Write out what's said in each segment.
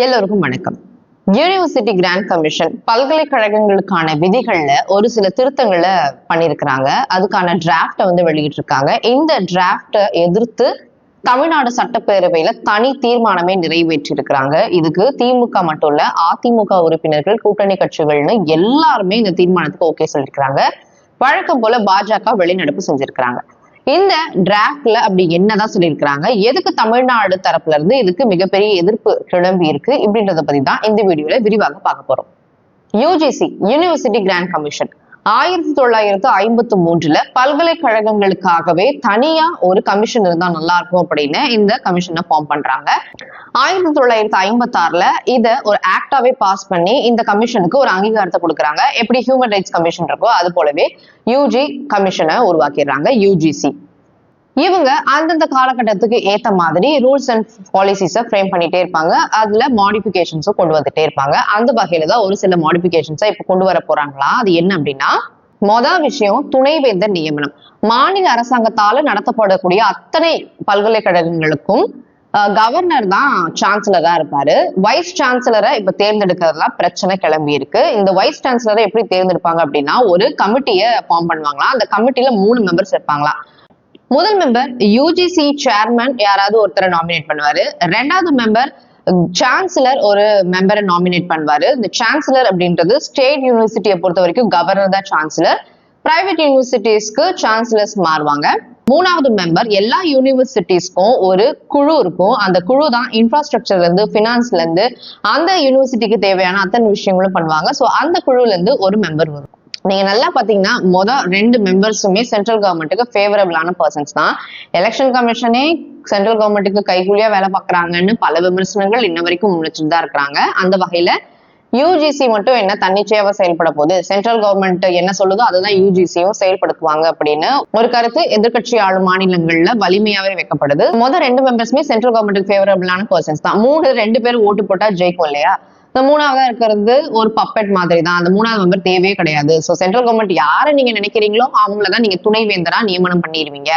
எல்லோருக்கும் வணக்கம். University grant commission பல்கலைக்கழகங்களுக்கான விதிகள்ல ஒரு சில திருத்தங்களை பண்ணியிருக்கிறாங்க. அதுக்கான டிராஃப்டை வந்து வெளியிட்டிருக்காங்க. இந்த டிராஃப்டை எதிர்த்து தமிழ்நாடு சட்டப்பேரவையில தனி தீர்மானமே நிறைவேற்றியிருக்கிறாங்க. இதுக்கு திமுக மட்டும் இல்ல அதிமுக உறுப்பினர்கள் கூட்டணி கட்சிகள்னு எல்லாருமே இந்த தீர்மானத்துக்கு ஓகே சொல்லியிருக்கிறாங்க. வழக்கம் போல பாஜக வெளிநடப்பு செஞ்சிருக்கிறாங்க. இந்த டிராஃப்ட்ல அப்படி என்னதான் சொல்லியிருக்கிறாங்க? எதுக்கு தமிழ்நாடு தரப்புல இருந்து இதுக்கு மிகப்பெரிய எதிர்ப்பு கிளம்பி இருக்கு? இப்படின்றத பத்தி தான் இந்த வீடியோல விரிவாக பார்க்க போறோம். யூஜிசி யூனிவர்சிட்டி கிராண்ட் கமிஷன் ஆயிரத்தி தொள்ளாயிரத்து ஐம்பத்தி மூன்றுல பல்கலைக்கழகங்களுக்காகவே தனியா ஒரு கமிஷன் இருந்தா நல்லா இருக்கும் அப்படின்னு இந்த கமிஷனை ஃபார்ம் பண்றாங்க. ஆயிரத்தி தொள்ளாயிரத்தி ஐம்பத்தி ஆறுல இத ஒரு ஆக்டாவே பாஸ் பண்ணி இந்த கமிஷனுக்கு ஒரு அங்கீகாரத்தை கொடுக்குறாங்க. எப்படி ஹியூமன் ரைட்ஸ் கமிஷன் இருக்கோ அது போலவே யூஜி கமிஷனை உருவாக்கிடுறாங்க யூஜிசி இவங்க அந்தந்த காலகட்டத்துக்கு ஏத்த மாதிரி ரூல்ஸ் அண்ட் பாலிசிஸை ஃப்ரேம் பண்ணிட்டே இருப்பாங்க. அதுல மாடிஃபிகேஷன்ஸும் கொண்டு வந்துட்டே இருப்பாங்க. அந்த வகையில தான் ஒரு சில மாடிஃபிகேஷன்ஸை இப்ப கொண்டு வர போறாங்களா? அது என்ன அப்படின்னா மொதல் விஷயம் துணைவேந்தர் நியமனம். மாநில அரசாங்கத்தால நடத்தப்படக்கூடிய அத்தனை பல்கலைக்கழகங்களுக்கும் கவர்னர் தான் சான்சலரா இருப்பாரு. வைஸ் சான்சலரை இப்ப தேர்ந்தெடுக்கிறதுலாம் பிரச்சனை கிளம்பி இருக்கு. இந்த வைஸ் சான்சலரை எப்படி தேர்ந்தெடுப்பாங்க அப்படின்னா ஒரு கமிட்டியை ஃபார்ம் பண்ணுவாங்களா அந்த கமிட்டில மூணு மெம்பர்ஸ் இருப்பாங்களா முதல் மெம்பர் யூஜிசி சேர்மன் யாராவது ஒருத்தரை நாமினேட் பண்ணுவாரு. ரெண்டாவது மெம்பர் சான்சலர் ஒரு மெம்பரை நாமினேட் பண்ணுவாரு. இந்த சான்சலர் அப்படின்றது ஸ்டேட் யூனிவர்சிட்டியை பொறுத்த வரைக்கும் கவர்னர் தான் சான்சலர் பிரைவேட் யூனிவர்சிட்டிஸ்க்கு சான்சலர்ஸ் மாறுவாங்க. மூணாவது மெம்பர் எல்லா யூனிவர்சிட்டிஸ்க்கும் ஒரு குழு இருக்கும். அந்த குழு தான் இன்ஃப்ராஸ்ட்ரக்சர்ல இருந்து பினான்ஸ்ல இருந்து அந்த யூனிவர்சிட்டிக்கு தேவையான அத்தனை விஷயங்களும் பண்ணுவாங்க. ஸோ அந்த குழுல இருந்து ஒரு மெம்பர் வரும். நீங்க நல்லா பாத்தீங்கன்னா மொதல் ரெண்டு மெம்பர்ஸுமே சென்ட்ரல் கவர்மெண்ட்டுக்கு ஃபேவரபிளான பர்சன்ஸ் தான். எலெக்ஷன் கமிஷனே சென்ட்ரல் கவர்மெண்ட்டுக்கு கைகூலியா வேலை பாக்குறாங்கன்னு பல விமர்சனங்கள் இன்ன வரைக்கும் முன்னிச்சுட்டு தான் இருக்கிறாங்க. அந்த வகையில யூஜிசி மட்டும் என்ன தன்னிச்சையாவா செயல்பட போகுது? சென்ட்ரல் கவர்மெண்ட் என்ன சொல்லுதோ அதுதான் யூஜிசியும் செயல்படுத்துவாங்க அப்படின்னு ஒரு கருத்து எதிர்கட்சி ஆளும் மாநிலங்கள்ல வலிமையாவே வைக்கப்படுது. முதல் ரெண்டு மெம்பர்ஸுமே சென்ட்ரல் கவர்மெண்ட்டுக்கு ஃபேவரபிளான பர்சன்ஸ் தான். மூணு ரெண்டு பேரும் ஓட்டு போட்டா ஜெயிக்கும் இல்லையா? மூணாவதா இருக்கிறது ஒரு பப்பெட் மாதிரி தான் அந்த மூணாவது மெம்பர் தேவையே கிடையாது. ஸோ சென்ட்ரல் கவர்மெண்ட் யாரை நீங்க நினைக்கிறீங்களோ அவங்களதான் நீங்க துணைவேந்தரா நியமனம் பண்ணிடுவீங்க.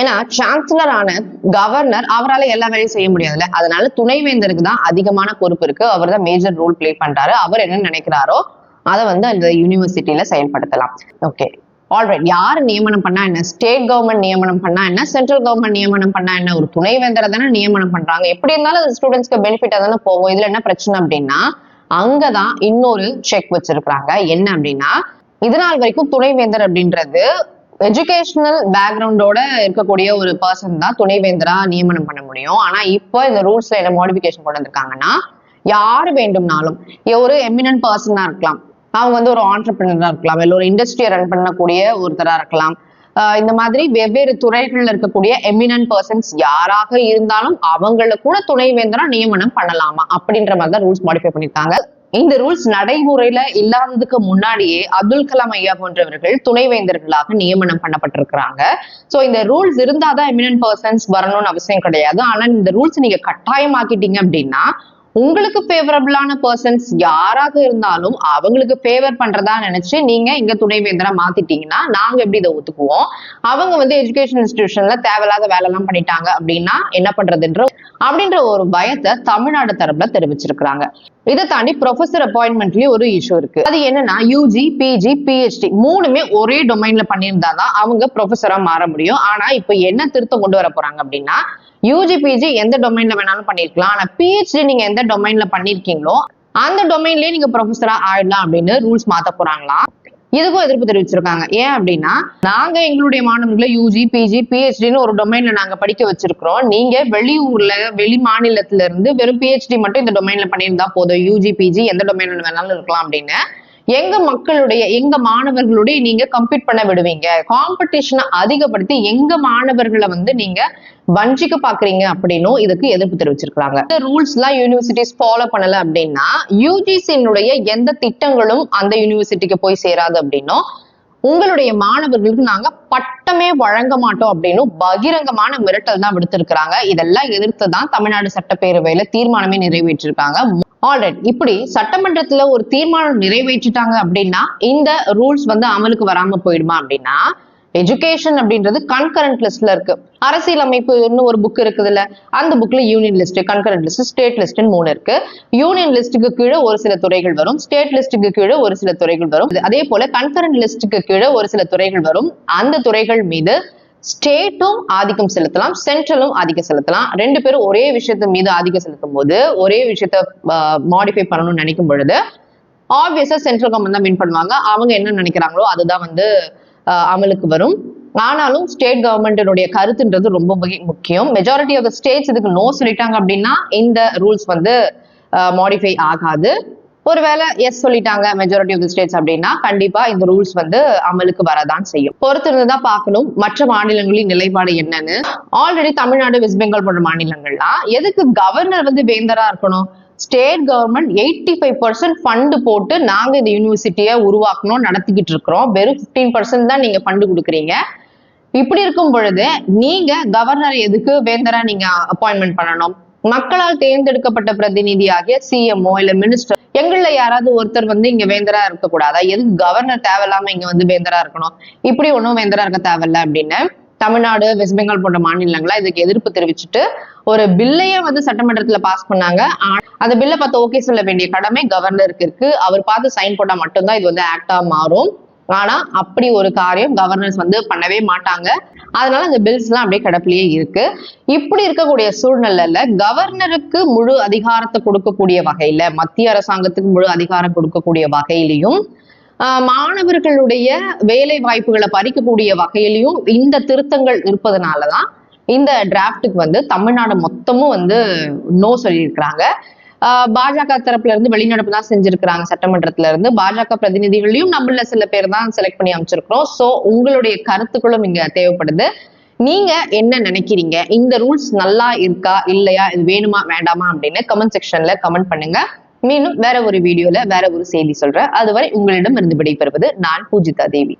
ஏன்னா சான்சலர் ஆன கவர்னர் அவரால் எல்லா வேலையும் செய்ய முடியாதுல்ல. அதனால துணைவேந்தருக்கு தான் அதிகமான பொறுப்பு இருக்கு. அவர் தான் மேஜர் ரோல் பிளே பண்றாரு. அவர் என்ன நினைக்கிறாரோ அதை வந்து அந்த யூனிவர்சிட்டியில செயல்படுத்தலாம். ஓகே ஆல்ரைட் யார் நியமனம் பண்ணா என்ன? ஸ்டேட் கவர்மெண்ட் நியமனம் பண்ணா என்ன? சென்ட்ரல் கவர்மெண்ட் நியமனம் பண்ணா என்ன? ஒரு துணைவேந்தரை தானே நியமனம் பண்றாங்க. எப்படி இருந்தாலும் அது ஸ்டூடெண்ட்ஸ்க்கு பெனிஃபிட்டா தானே போகும். இதுல என்ன பிரச்சனை அப்படின்னா அங்கதான் இன்னொரு செக் வச்சிருக்கிறாங்க. என்ன அப்படின்னா இது நாள் வரைக்கும் துணைவேந்தர் அப்படின்றது எஜுகேஷனல் பேக்ரவுண்டோட இருக்கக்கூடிய ஒரு பர்சன் தான் துணைவேந்தரா நியமனம் பண்ண முடியும். ஆனா இப்போ இந்த ரூல்ஸ்ல என்ன மாடிபிகேஷன் கொண்டு வந்திருக்காங்கன்னா யாரு வேண்டும்னாலும் ஒரு எமினன்ட் பர்சனா இருக்கலாம். அவங்க வந்து ஒரு ஆண்டர்பிரினரா இருக்கலாம். இல்லை ஒரு இண்டஸ்ட்ரியை ரன் பண்ணக்கூடிய ஒருத்தரா இருக்கலாம். இந்த மாதிரி வெவ்வேறு துறைகள்ல இருக்கக்கூடிய எமினன்ட் பர்சன்ஸ் யாராக இருந்தாலும் அவங்கள கூட துணைவேந்தரா நியமனம் பண்ணலாமா? அப்படின்ற மாதிரி தான் ரூல்ஸ் மாடிஃபை பண்ணியிருக்காங்க. இந்த ரூல்ஸ் நடைமுறையில இல்லாததுக்கு முன்னாடியே அப்துல் கலாம் ஐயா போன்றவர்கள் துணைவேந்தர்களாக நியமனம் பண்ணப்பட்டிருக்கிறாங்க. சோ இந்த ரூல்ஸ் இருந்தாதான் எமினன்ட் பர்சன்ஸ் வரணும்னு அவசியம் கிடையாது. ஆனா இந்த ரூல்ஸ் நீங்க கட்டாயமாக்கிட்டீங்க அப்படின்னா உங்களுக்கு ஃபேவரபிளான பர்சன்ஸ் யாராக இருந்தாலும் அவங்களுக்கு ஃபேவர் பண்றதா நினைச்சு நீங்க இங்க துணைவேந்தரா மாத்திட்டீங்கன்னா நாங்க எப்படி இதை ஒத்துக்குவோம்? அவங்க வந்து எஜுகேஷன் இன்ஸ்டிடியூஷன்ல தேவையில்லாத வேலை எல்லாம் பண்ணிட்டாங்க அப்படின்னா என்ன பண்றதுன்ற அப்படின்ற ஒரு பயத்தை தமிழ்நாடு தரப்புல தெரிவிச்சிருக்கிறாங்க. இதை தாண்டி ப்ரொஃபசர் அப்பாயின்மெண்ட்லயும் ஒரு இஷ்யூ இருக்கு. அது என்னன்னா யூஜி பிஜி பிஹெச்டி மூணுமே ஒரே டொமைன்ல பண்ணியிருந்தாதான் அவங்க ப்ரொஃபஸரா மாற முடியும். ஆனா இப்ப என்ன திருத்தம் கொண்டு வர போறாங்க அப்படின்னா யூஜி பிஜி எந்த டொமைன்ல வேணாலும் பண்ணிருக்கலாம். ஆனா பிஹெச்டி நீங்க எந்த டொமைன்ல பண்ணிருக்கீங்களோ அந்த டொமைன்லயே நீங்க ப்ரொஃபஸரா ஆயிடலாம் அப்படின்னு ரூல்ஸ் மாத்த போறாங்களாம். இதுக்கும் எதிர்ப்பு தெரிவிச்சிருக்காங்க. ஏன் அப்படின்னா நாங்க எங்களுடைய மாணவர்களை யூஜி பிஜி பிஹெச்டின்னு ஒரு டொமைன்ல நாங்க படிக்க வச்சிருக்கிறோம். நீங்க வெளியூர்ல வெளி மாநிலத்துல இருந்து வெறும் பிஹெச்டி மட்டும் இந்த டொமைன்ல பண்ணியிருந்தா போதும். யூஜி பிஜி எந்த டொமைன்ல வேணாலும் இருக்கலாம் அப்படின்னு. எங்க மக்களுடைய எங்க மாணவர்களுடைய நீங்க கம்பீட் பண்ண விடுவீங்க. காம்படிஷனை அதிகப்படுத்தி எங்க மாணவர்களை வந்து நீங்க வஞ்சிக்க பாக்குறீங்க அப்படின்னும் இதுக்கு எதிர்ப்பு தெரிவிச்சிருக்காங்க இந்த ரூல்ஸ் எல்லாம் யூனிவர்சிட்டிஸ் ஃபாலோ பண்ணல அப்படின்னா யூஜிசியினுடைய எந்த திட்டங்களும் அந்த யூனிவர்சிட்டிக்கு போய் சேராது அப்படின்னும் உங்களுடைய மாணவர்களுக்கு நாங்க பட்டமே வழங்க மாட்டோம் அப்படின்னு பகிரங்கமான மிரட்டல் தான் விடுத்திருக்கிறாங்க. இதெல்லாம் எதிர்த்து தான் தமிழ்நாடு சட்டப்பேரவையில தீர்மானமே நிறைவேற்றிருக்காங்க. ஆல்ரெடி இப்படி சட்டமன்றத்துல ஒரு தீர்மானம் நிறைவேற்றிட்டாங்க அப்படின்னா இந்த ரூல்ஸ் வந்து அமலுக்கு வராம போயிடுமா அப்படின்னா எஜுகேஷன் அப்படின்றது கன்கரண்ட் லிஸ்ட்ல இருக்கு. அரசியலமைப்புன்னு ஒரு புக் இருக்குதுல்ல அந்த புக்ல union list concurrent list state லிஸ்ட்னு மூணு இருக்கு. யூனியன் லிஸ்ட்டுக்கு கீழே ஒரு சில துறைகள் வரும். ஸ்டேட் லிஸ்ட்டுக்கு கீழே ஒரு சில துறைகள் வரும். அதே போல கன்கரண்ட் லிஸ்ட்டுக்கு கீழே ஒரு சில துறைகள் வரும். அந்த துறைகள் மீது ஸ்டேட்டும் ஆதிக்கம் செலுத்தலாம் சென்ட்ரலும் ஆதிக்கம் செலுத்தலாம். ரெண்டு பேரும் ஒரே விஷயத்து மீது ஆதிக்கம் செலுத்தும் போது ஒரே விஷயத்த மாடிஃபை பண்ணணும்னு நினைக்கும் பொழுது ஆப்வியஸா சென்ட்ரல் கவர்மெண்ட் தான் வின் பண்ணுவாங்க. அவங்க என்ன நினைக்கிறாங்களோ அதுதான் வந்து அமலுக்கு வரும். ஆனாலும் ஸ்டேட் கவர்மெண்டினுடைய கருத்துன்றது ரொம்ப முக்கியம். மெஜாரிட்டி ஆஃப் த ஸ்டேட்ஸ் இதுக்கு நோ சொல்லிட்டாங்க அப்படின்னா இந்த ரூல்ஸ் வந்து மாடிஃபை ஆகாது. ஒருவேளை எஸ் சொல்லிட்டாங்க மெஜாரிட்டி ஆஃப் த ஸ்டேட்ஸ் அப்படின்னா கண்டிப்பா இந்த ரூல்ஸ் வந்து அமலுக்கு வரதான் செய்யும். பொறுத்திருந்து தான் பார்க்கணும். மற்ற மாநிலங்களின் நிலைப்பாடு என்னன்னு. ஆல்ரெடி தமிழ்நாடு வெஸ்ட் பெங்கால் போன்ற மாநிலங்கள்லாம் எதுக்கு கவர்னர் வந்து வேந்தரா இருக்கணும்? State government eighty five percent fund போட்டு நாங்க இந்த யூனிவர்சிட்டியை உருவாக்கணும் நடத்திக்கிட்டு இருக்கிறோம். வெறும் 15% பர்சன்ட் தான் நீங்க ஃபண்டு கொடுக்குறீங்க. இப்படி இருக்கும் பொழுது நீங்க கவர்னர் எதுக்கு வேந்தரா நீங்க அப்பாயின்மெண்ட் பண்ணணும்? மக்களால் தேர்ந்தெடுக்கப்பட்ட பிரதிநிதியாகிய சிஎம்ஓ இல்ல மினிஸ்டர் எங்கள யாராவது ஒருத்தர் வந்து இங்க வேந்தரா இருக்கக்கூடாதா? எதுக்கு கவர்னர் தேவையில்லாம இங்க வந்து வேந்தரா இருக்கணும்? இப்படி ஒண்ணும் வேந்தரா இருக்க தேவையில்ல அப்படின்னு தமிழ்நாடு வெஸ்ட் பெங்கால் போன்ற மாநிலங்களா இதுக்கு எதிர்ப்பு தெரிவிச்சுட்டு ஒரு பில்லையே வந்து சட்டமன்றத்துல பாஸ் பண்ணாங்க. அந்த பில்லை பார்த்து ஓகே சொல்ல வேண்டிய கடமை கவர்னருக்கு இருக்கு. அவர் பார்த்து சைன் போட்டா மட்டும்தான் இது வந்து ஆக்டா மாறும். ஆனா அப்படி ஒரு காரியம் கவர்னர்ஸ் வந்து பண்ணவே மாட்டாங்க. அதனால அந்த பில்ஸ் எல்லாம் அப்படியே கிடப்பிலேயே இருக்கு. இப்படி இருக்கக்கூடிய சூழ்நிலையில கவர்னருக்கு முழு அதிகாரத்தை கொடுக்கக்கூடிய வகையில மத்திய அரசாங்கத்துக்கு முழு அதிகாரம் கொடுக்கக்கூடிய வகையிலையும் ஆஹ் மாணவர்களுடைய வேலை வாய்ப்புகளை பறிக்கக்கூடிய வகையிலையும் இந்த திருத்தங்கள் இருப்பதனாலதான் இந்த டிராஃப்ட்டுக்கு வந்து தமிழ்நாடு மொத்தமும் வந்து நோ சொல்லியிருக்கிறாங்க. பாஜக தரப்புல இருந்து வெளிநடப்பு தான் செஞ்சிருக்கிறாங்க சட்டமன்றத்துல இருந்து. பாஜக பிரதிநிதிகளையும் நம்மள சில பேர் தான் செலக்ட் பண்ணி அமைச்சிருக்கிறோம் சோ உங்களுடைய கருத்துக்களும் இங்க தேவைப்படுது. நீங்க என்ன நினைக்கிறீங்க? இந்த ரூல்ஸ் நல்லா இருக்கா? இல்லையா? இது வேணுமா? வேண்டாமா? அப்படின்னு கமெண்ட் செக்ஷன்ல கமெண்ட் பண்ணுங்க. மீண்டும் வேற ஒரு வீடியோல வேற ஒரு செய்தி சொல்றேன். அதுவரை உங்களிடம் இருந்து விடைபெறுவது நான் பூஜிதா தேவி.